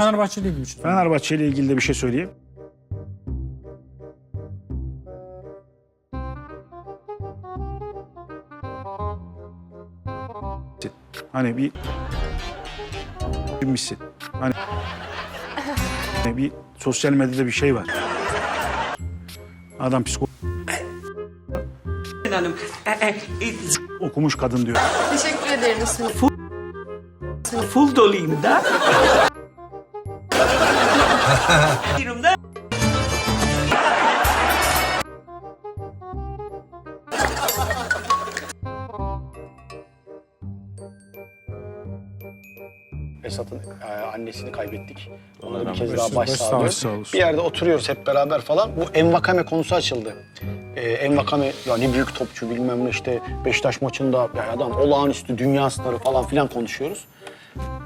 Fenerbahçe değil mi? Fenerbahçe ile ilgili de bir şey söyleyeyim. Hani bir misin? Hani hani bir sosyal medyada bir şey var. Adam psiko Hanım, e, e, e, okumuş kadın diyor. Teşekkür ederim full doluyum da. Diyorum da. Esat'ın e, annesini kaybettik. Ona da bir kez daha eylesin. baş Baş sağ sağlıyor. olsun, sağ olsun. Bir yerde oturuyoruz hep beraber falan. Bu Envakame konusu açıldı. E, Envakame ya ne büyük topçu bilmem ne işte Beşiktaş maçında ya adam olağanüstü dünya starı falan filan konuşuyoruz.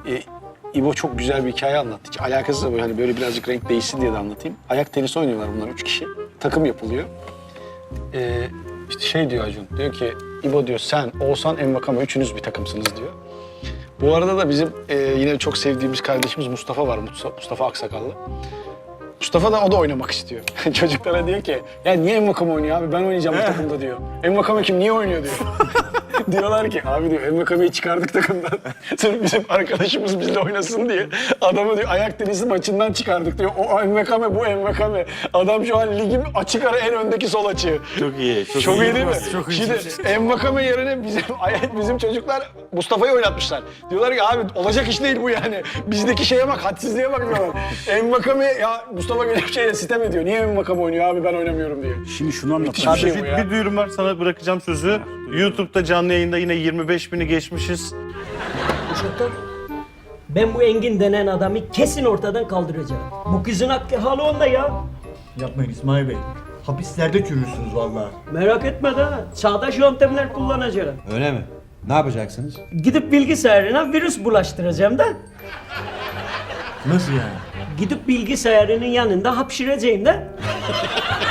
E, İbo çok güzel bir hikaye anlattı. Hiç alakasız böyle hani böyle birazcık renk değişsin diye de anlatayım. Ayak tenisi oynuyorlar bunlar üç kişi. Takım yapılıyor. E, işte şey diyor Acun, diyor ki İbo diyor sen, Oğuzhan, Envakame üçünüz bir takımsınız diyor. Bu arada da bizim e, yine çok sevdiğimiz kardeşimiz Mustafa var. Mustafa, Aksakallı. Mustafa da o da oynamak istiyor. Çocuklara diyor ki ya niye Envakame oynuyor abi ben oynayacağım bu takımda diyor. Envakame kim niye oynuyor diyor. Diyorlar ki abi diyor Envakame'yi çıkardık takımdan. Sırf bizim arkadaşımız bizle oynasın diye. Adamı diyor ayak tenisi maçından çıkardık diyor. O Envakame bu Envakame. Adam şu an ligin açık ara en öndeki sol açığı. Çok iyi. Çok, Çok iyi değil mi? Çok iyi. Şimdi Envakame yerine bizim bizim çocuklar Mustafa'yı oynatmışlar. Diyorlar ki abi olacak iş değil bu yani. Bizdeki şeye bak, hadsizliğe bak diyorlar. Envakame ya Mustafa gelip şeye sitem ediyor. Niye Envakame oynuyor abi ben oynamıyorum diye. Şimdi şunu anlatacağım. Tabii bir, bu ya. bir duyurum var sana bırakacağım sözü. YouTube'da canlı yayında yine 25 bini geçmişiz. Uşaklar, ben bu Engin denen adamı kesin ortadan kaldıracağım. Bu kızın hakkı halı onda ya. Yapmayın İsmail Bey. Hapislerde çürürsünüz vallahi. Merak etme de çağdaş yöntemler kullanacağım. Öyle mi? Ne yapacaksınız? Gidip bilgisayarına virüs bulaştıracağım da. Nasıl yani? Gidip bilgisayarının yanında hapşıracağım da.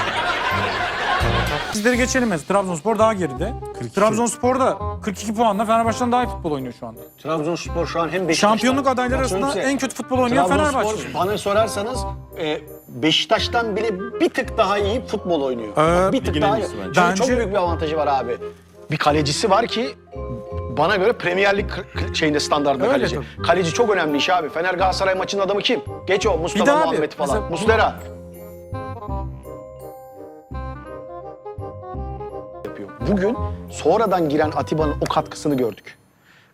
Bizleri geçelim mesela. Trabzonspor daha geride. Trabzonspor da 42 puanla Fenerbahçe'den daha iyi futbol oynuyor şu anda. Trabzonspor şu an hem Beşiktaş'tan... Şampiyonluk adayları arasında en kötü futbol oynayan Trabzonspor Fenerbahçe. bana sorarsanız e, Beşiktaş'tan bile bir tık daha iyi futbol oynuyor. Bak, bir tık ligin daha iyi. iyisi bence. Çünkü Bence- çok büyük bir avantajı var abi. Bir kalecisi var ki bana göre Premier Lig şeyinde standartında Öyle kaleci. tabii. Kaleci çok önemli iş abi. Fener Galatasaray maçının adamı kim? Geç o Bir de Mustafa abi, Muhammed falan. mesela- Muslera. Bugün sonradan giren Atiba'nın o katkısını gördük.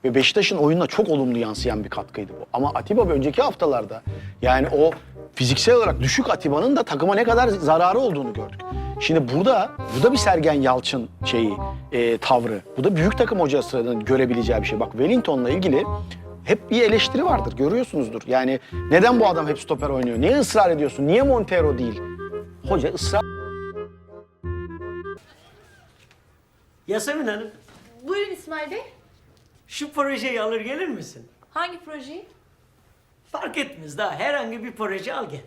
Ve Beşiktaş'ın oyununa çok olumlu yansıyan bir katkıydı bu. Ama Atiba önceki haftalarda yani o fiziksel olarak düşük Atiba'nın da takıma ne kadar zararı olduğunu gördük. Şimdi burada, bu da bir Sergen Yalçın şeyi, e, tavrı. Bu da büyük takım hocasının görebileceği bir şey. Bak Wellington'la ilgili hep bir eleştiri vardır, görüyorsunuzdur. Yani neden bu adam hep stoper oynuyor? Niye ısrar ediyorsun? Niye Montero değil? Hoca ısrar Yasemin Hanım, Buyurun İsmail Bey. şu projeyi alır gelir misin? Hangi projeyi? Fark etmez daha herhangi bir proje al gel.